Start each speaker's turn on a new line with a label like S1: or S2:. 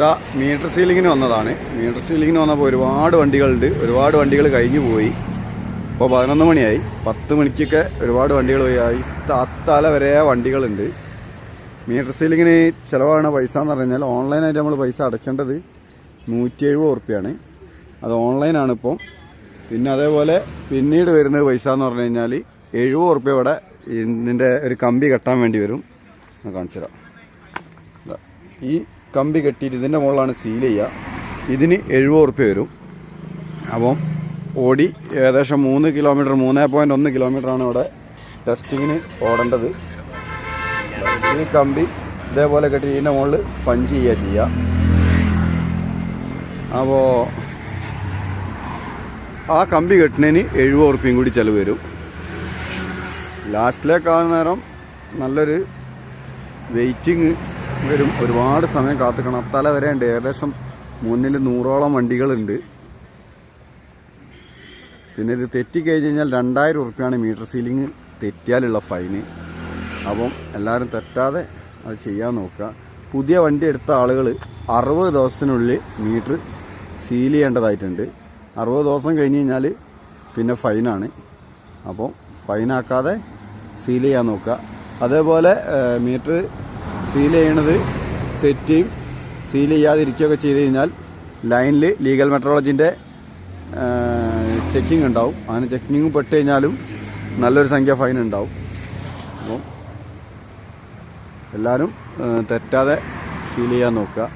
S1: ഇതാ മീറ്റർ സീലിങ്ങിന് വന്നതാണ്. മീറ്റർ സീലിങ്ങിന് വന്നപ്പോൾ ഒരുപാട് വണ്ടികളുണ്ട്. ഒരുപാട് വണ്ടികൾ കഴിഞ്ഞു പോയി. ഇപ്പോൾ പതിനൊന്ന് മണിയായി. പത്ത് മണിക്കൊക്കെ ഒരുപാട് വണ്ടികൾ പോയി. അത്താല വരെ വണ്ടികളുണ്ട്. മീറ്റർ സീലിങ്ങിന് ചിലവാണ് പൈസ എന്ന് പറഞ്ഞാൽ ഓൺലൈനായിട്ട് നമ്മൾ പൈസ അടയ്ക്കേണ്ടത് നൂറ്റി എഴുപത് ഉറുപ്പ്യാണ്. അത് ഓൺലൈനാണ് ഇപ്പം. പിന്നെ അതേപോലെ പിന്നീട് വരുന്ന പൈസ എന്ന് പറഞ്ഞു കഴിഞ്ഞാൽ എഴുപത് ഉറുപ്പ്യ ഇവിടെ ഇതിന്റെ ഒരു കമ്പി കെട്ടാൻ വേണ്ടി വരും. കാണിച്ചു തരാം ഈ കമ്പി കെട്ടിയിട്ട് ഇതിന്റെ മുകളിലാണ് സീൽ ചെയ്യുക. ഇതിന് എഴുപത് ഉറുപ്പ്യ വരും. അപ്പം ഓടി ഏകദേശം മൂന്ന് കിലോമീറ്റർ മൂന്ന് പോയിന്റ് ഒന്ന് കിലോമീറ്ററാണ് ഇവിടെ ടെസ്റ്റിങ്ങിന് ഓടേണ്ടത്. ഈ കമ്പി ഇതേപോലെ കെട്ടി ഇതിന്റെ മുകളിൽ പഞ്ച് ചെയ്യുക ചെയ്യുക അപ്പോൾ ആ കമ്പി കെട്ടുന്നതിന് എഴുപത് ഉറുപ്പ്യയും കൂടി ചിലവ് വരും. ലാസ്റ്റിലേക്കാവുന്ന നേരം നല്ലൊരു വെയിറ്റിംഗ് വരും ഒരുപാട് സമയം കാത്തുക്കണം. അത്തല വരെ ഉണ്ട്. ഏകദേശം മുന്നിൽ നൂറോളം വണ്ടികളുണ്ട്. പിന്നെ ഇത് തെറ്റിക്കഴിഞ്ഞ് കഴിഞ്ഞാൽ രണ്ടായിരം ഉറുപ്പ്യാണ് മീറ്റർ സീലിംഗ് തെറ്റിയാലുള്ള ഫൈന്. അപ്പം എല്ലാവരും തെറ്റാതെ അത് ചെയ്യാൻ നോക്കുക. പുതിയ വണ്ടി എടുത്ത ആളുകൾ അറുപത് ദിവസത്തിനുള്ളിൽ മീറ്റർ സീൽ ചെയ്യേണ്ടതായിട്ടുണ്ട്. അറുപത് ദിവസം കഴിഞ്ഞ് കഴിഞ്ഞാൽ പിന്നെ ഫൈനാണ്. അപ്പോൾ ഫൈനാക്കാതെ സീൽ ചെയ്യാൻ നോക്കുക. അതേപോലെ മീറ്റർ സീൽ ചെയ്യണത് തെറ്റിയും സീൽ ചെയ്യാതിരിക്കുകയൊക്കെ ചെയ്ത് കഴിഞ്ഞാൽ ലൈനിൽ ലീഗൽ മെട്രോളജിന്റെ ചെക്കിംഗ് ഉണ്ടാവും. അങ്ങനെ ചെക്കിംഗ് പെട്ട് കഴിഞ്ഞാലും നല്ലൊരു സംഖ്യ ഫൈൻ ഉണ്ടാവും. അപ്പം എല്ലാവരും തെറ്റാതെ ഫീൽ ചെയ്യാൻ നോക്കുക.